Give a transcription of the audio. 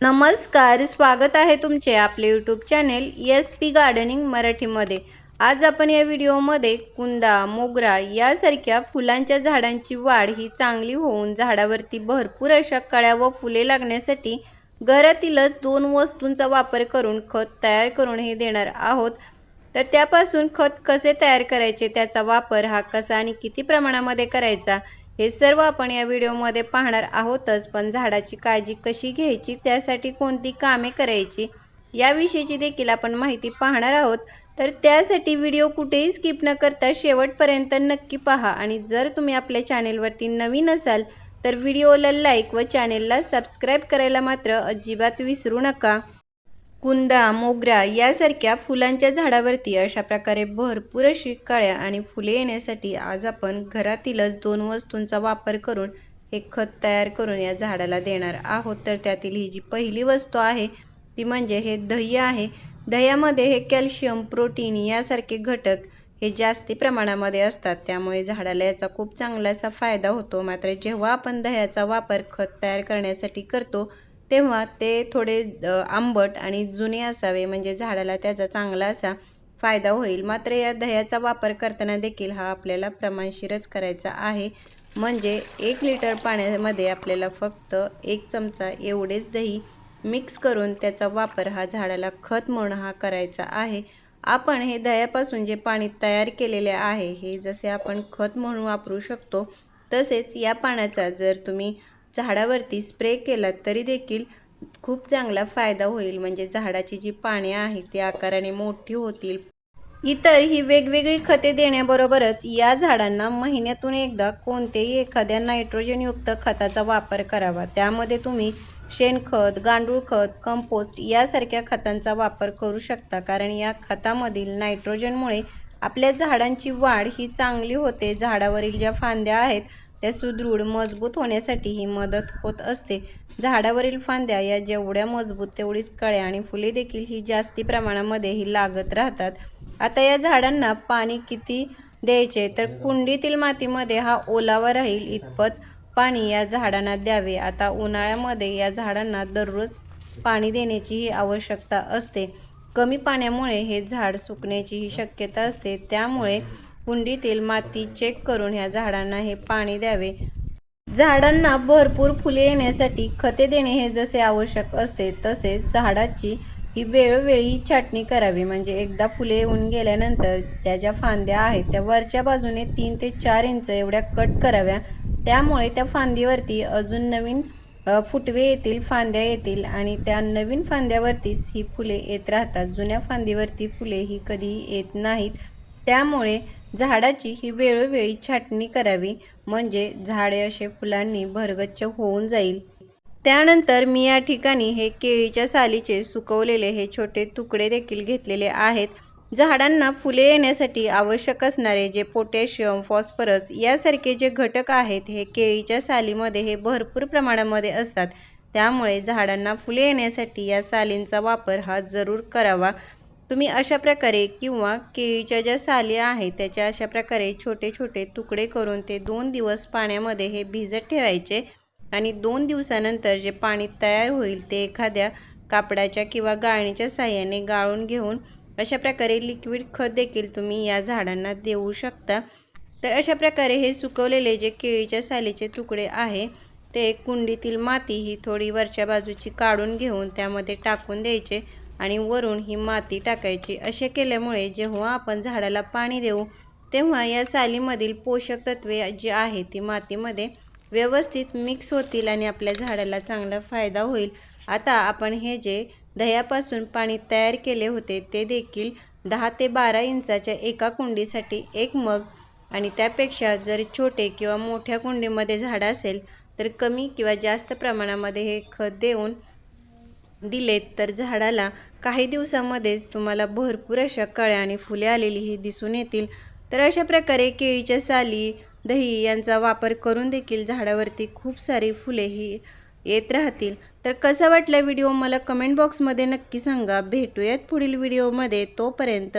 नमस्कार स्वागत आहे तुमचे आपले YouTube channel S P gardening मराठीमध्ये. आज आपण या व्हिडिओमध्ये कुंदा मोगरा यासारख्या फुलांच्या झाडांची वाढ ही चांगली होऊन झाडावरती भरपूर अशा कळ्या व फुले लागण्यासाठी घरातीलच दोन वस्तूंचा वापर करून खत तयार करून हे देणार आहोत. तर त्यापासून खत कसे तयार करायचे त्याचा वापर हा कसा आणि किती प्रमाणामध्ये करायचा हे सर्व आपण या व्हिडिओमध्ये पाहणार आहोतच पण झाडाची काळजी कशी घ्यायची त्यासाठी कोणती कामे करायची याविषयीची देखील आपण माहिती पाहणार आहोत. तर त्यासाठी व्हिडिओ कुठेही स्किप न करता शेवटपर्यंत नक्की पहा आणि जर तुम्ही आपल्या चॅनेलवरती नवीन असाल तर व्हिडिओला लाईक व चॅनेलला सबस्क्राईब करायला मात्र अजिबात विसरू नका. कुंदा मोगरा यासारख्या फुलांच्या झाडावरती अशा प्रकारे भरपूर अशी कळ्या आणि फुले येण्यासाठी आज आपण घरातीलच दोन वस्तूंचा वापर करून हे खत तयार करून या झाडाला देणार आहोत. तर त्यातील ही जी पहिली वस्तू आहे ती म्हणजे हे दह्य आहे. दह्यामध्ये हे कॅल्शियम प्रोटीन यासारखे घटक हे जास्ती प्रमाणामध्ये असतात. त्यामुळे झाडाला याचा खूप चांगला असा फायदा होतो. मात्र जेव्हा आपण दह्याचा वापर खत तयार करण्यासाठी करतो तेव्हा ते थोडे आंबट आणि जुने असावे म्हणजे झाडाला त्याचा चांगला असा फायदा होईल. मात्र या दह्याचा वापर करताना देखील हा आपल्याला प्रमाणशीरच करायचा आहे. म्हणजे एक लिटर पाण्यामध्ये आपल्याला फक्त एक चमचा एवढेच दही मिक्स करून त्याचा वापर हा झाडाला खत म्हणून हा करायचा आहे. आपण हे दह्यापासून जे पाणी तयार केलेले आहे हे जसे आपण खत म्हणून वापरू शकतो तसेच या पाण्याचा जर तुम्ही झाडावरती स्प्रे केलात तरी देखील खूप चांगला फायदा होईल. म्हणजे झाडाची जी पाने आहेत ती आकाराने मोठी होतील. इतर ही वेगवेगळी खते देण्याबरोबरच या झाडांना महिन्यातून एकदा कोणतेही एखाद्या नायट्रोजनयुक्त खताचा वापर करावा. त्यामध्ये तुम्ही शेणखत गांडूळ खत कंपोस्ट यासारख्या खतांचा वापर करू शकता. कारण या खतामधील नायट्रोजनमुळे आपल्या झाडांची वाढ ही चांगली होते. झाडावरील ज्या फांद्या आहेत त्या सुदृढ मजबूत होण्यासाठी ही मदत होत असते. झाडावरील फांद्या या जेवढ्या मजबूत तेवढीच कळ्या आणि फुले देखील ही जास्ती प्रमाणामध्ये ही लागत राहतात. आता या झाडांना पाणी किती द्यायचे? तर कुंडीतील मातीमध्ये हा ओलावा राहील इतपत पाणी या झाडांना द्यावे. आता उन्हाळ्यामध्ये या झाडांना दररोज पाणी देण्याची ही आवश्यकता असते. कमी पाण्यामुळे हे झाड सुकण्याचीही शक्यता असते. त्यामुळे कुंडीतील माती चेक करून ह्या झाडांना हे पाणी द्यावे. झाडांना भरपूर फुले येण्यासाठी खते देणे हे जसे आवश्यक असते तसेच झाडाची ही वेळोवेळी छाटणी करावी. म्हणजे एकदा फुले येऊन गेल्यानंतर त्या ज्या फांद्या आहेत त्या वरच्या बाजूने तीन ते चार इंच एवढ्या कट कराव्या. त्यामुळे त्या फांदीवरती अजून नवीन फुटवे येतील फांद्या येतील आणि त्या नवीन फांद्यावरतीच ही फुले येत राहतात. जुन्या फांदीवरती फुले ही कधी येत नाहीत. त्यामुळे झाडाची ही वेळोवेळी छाटणी करावी म्हणजे झाडे असे फुलांनी भरगच्च होऊन जाईल. त्यानंतर मी या ठिकाणी हे केळीच्या सालीचे सुकवलेले हे छोटे तुकडे देखील घेतलेले आहेत. झाडांना फुले येण्यासाठी आवश्यक असणारे जे पोटॅशियम फॉस्फरस यासारखे जे घटक आहेत हे केळीच्या सालीमध्ये हे भरपूर प्रमाणामध्ये असतात. त्यामुळे झाडांना फुले येण्यासाठी या सालींचा वापर हा जरूर करावा. तुम्ही अशा प्रकारे किंवा केळीच्या ज्या साली आहेत त्याच्या अशा प्रकारे छोटे छोटे तुकडे करून ते दोन दिवस पाण्यामध्ये हे भिजत ठेवायचे आणि दोन दिवसानंतर जे पाणी तयार होईल ते एखाद्या कापडाच्या किंवा गाळणीच्या साह्याने गाळून घेऊन अशा प्रकारे लिक्विड खत देखील तुम्ही या झाडांना देऊ शकता. तर अशा प्रकारे हे सुकवलेले जे केळीच्या सालीचे तुकडे आहे ते कुंडीतील माती ही थोडी वरच्या बाजूची काढून घेऊन त्यामध्ये टाकून द्यायचे. आणि वरून ही माती टाकायची. असे केल्यामुळे जेव्हा आपण झाडाला पाणी देऊ तेव्हा या सालीमधील पोषक तत्वे जी आहे ती मातीमध्ये व्यवस्थित मिक्स होतील आणि आपल्या झाडाला चांगला फायदा होईल. आता आपण हे जे दह्यापासून पाणी तयार केले होते ते देखील दहा ते बारा इंचाच्या एका कुंडीसाठी एक मग. आणि त्यापेक्षा जर छोटे किंवा मोठ्या कुंडीमध्ये झाड असेल तर कमी किंवा जास्त प्रमाणामध्ये हे खत देऊन दिलेत तर झाडाला काही दिवसामध्येच तुम्हाला भरपूर अशा कळ्या आणि फुले आलेलीही दिसून येतील. तर अशा प्रकारे केळीच्या साली दही यांचा वापर करून देखील झाडावरती खूप सारी फुले ही येत राहतील. तर कसा वाटला व्हिडिओ? मला कमेंट बॉक्समध्ये नक्की सांगा. भेटूयात पुढील व्हिडिओमध्ये तोपर्यंत